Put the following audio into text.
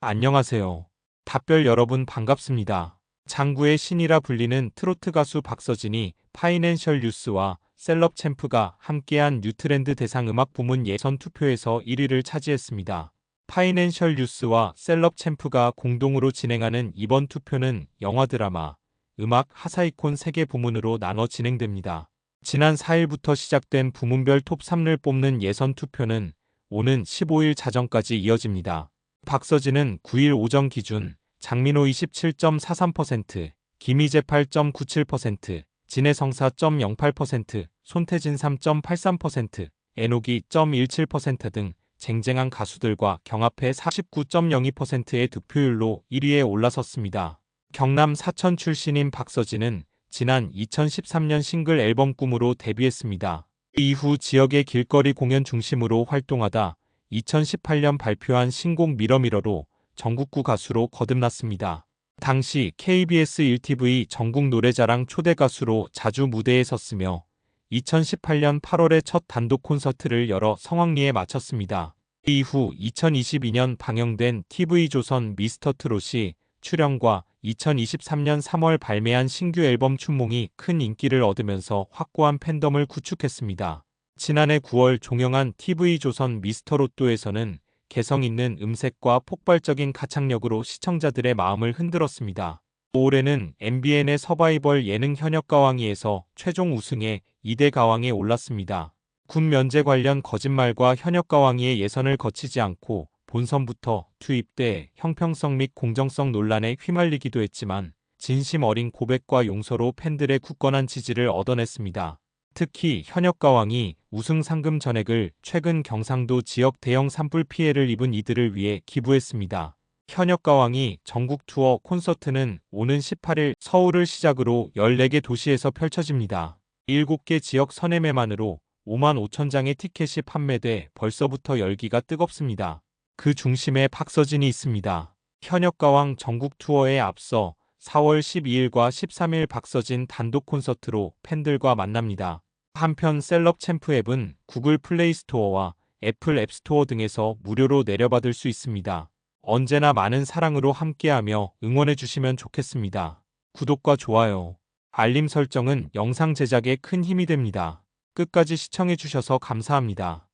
안녕하세요. 답별 여러분 반갑습니다. 장구의 신이라 불리는 트로트 가수 박서진이 파이낸셜 뉴스와 셀럽 챔프가 함께한 뉴트렌드 대상 음악 부문 예선 투표에서 1위를 차지했습니다. 파이낸셜 뉴스와 셀럽 챔프가 공동으로 진행하는 이번 투표는 영화 드라마, 음악, 하사이콘 3개 부문으로 나눠 진행됩니다. 지난 4일부터 시작된 부문별 톱 3를 뽑는 예선 투표는 오는 15일 자정까지 이어집니다. 박서진은 9일 오전 기준 장민호 27.43%, 김희재 8.97%, 진해성 4.08%, 손태진 3.83%, 애녹이 0.17%등 쟁쟁한 가수들과 경합해 49.02%의 득표율로 1위에 올라섰습니다. 경남 사천 출신인 박서진은 지난 2013년 싱글 앨범 꿈으로 데뷔했습니다. 이후 지역의 길거리 공연 중심으로 활동하다 2018년 발표한 신곡 미러미러로 전국구 가수로 거듭났습니다. 당시 KBS 1TV 전국 노래자랑 초대 가수로 자주 무대에 섰으며 2018년 8월에 첫 단독 콘서트를 열어 성황리에 마쳤습니다. 이후 2022년 방영된 TV조선 미스터 트롯이 출연과 2023년 3월 발매한 신규 앨범 춘몽이 큰 인기를 얻으면서 확고한 팬덤을 구축했습니다. 지난해 9월 종영한 TV조선 미스터로또에서는 개성 있는 음색과 폭발적인 가창력으로 시청자들의 마음을 흔들었습니다. 올해는 MBN의 서바이벌 예능 현역 가왕위에서 최종 우승해 2대 가왕에 올랐습니다. 군 면제 관련 거짓말과 현역 가왕위의 예선을 거치지 않고 본선부터 투입돼 형평성 및 공정성 논란에 휘말리기도 했지만 진심 어린 고백과 용서로 팬들의 굳건한 지지를 얻어냈습니다. 특히 현역가왕이 우승 상금 전액을 최근 경상도 지역 대형 산불 피해를 입은 이들을 위해 기부했습니다. 현역가왕이 전국 투어 콘서트는 오는 18일 서울을 시작으로 14개 도시에서 펼쳐집니다. 7개 지역 선회매만으로 5만 5천 장의 티켓이 판매돼 벌써부터 열기가 뜨겁습니다. 그 중심에 박서진이 있습니다. 현역가왕 전국 투어에 앞서 4월 12일과 13일 박서진 단독 콘서트로 팬들과 만납니다. 한편 셀럽 챔프 앱은 구글 플레이 스토어와 애플 앱 스토어 등에서 무료로 내려받을 수 있습니다. 언제나 많은 사랑으로 함께하며 응원해 주시면 좋겠습니다. 구독과 좋아요, 알림 설정은 영상 제작에 큰 힘이 됩니다. 끝까지 시청해 주셔서 감사합니다.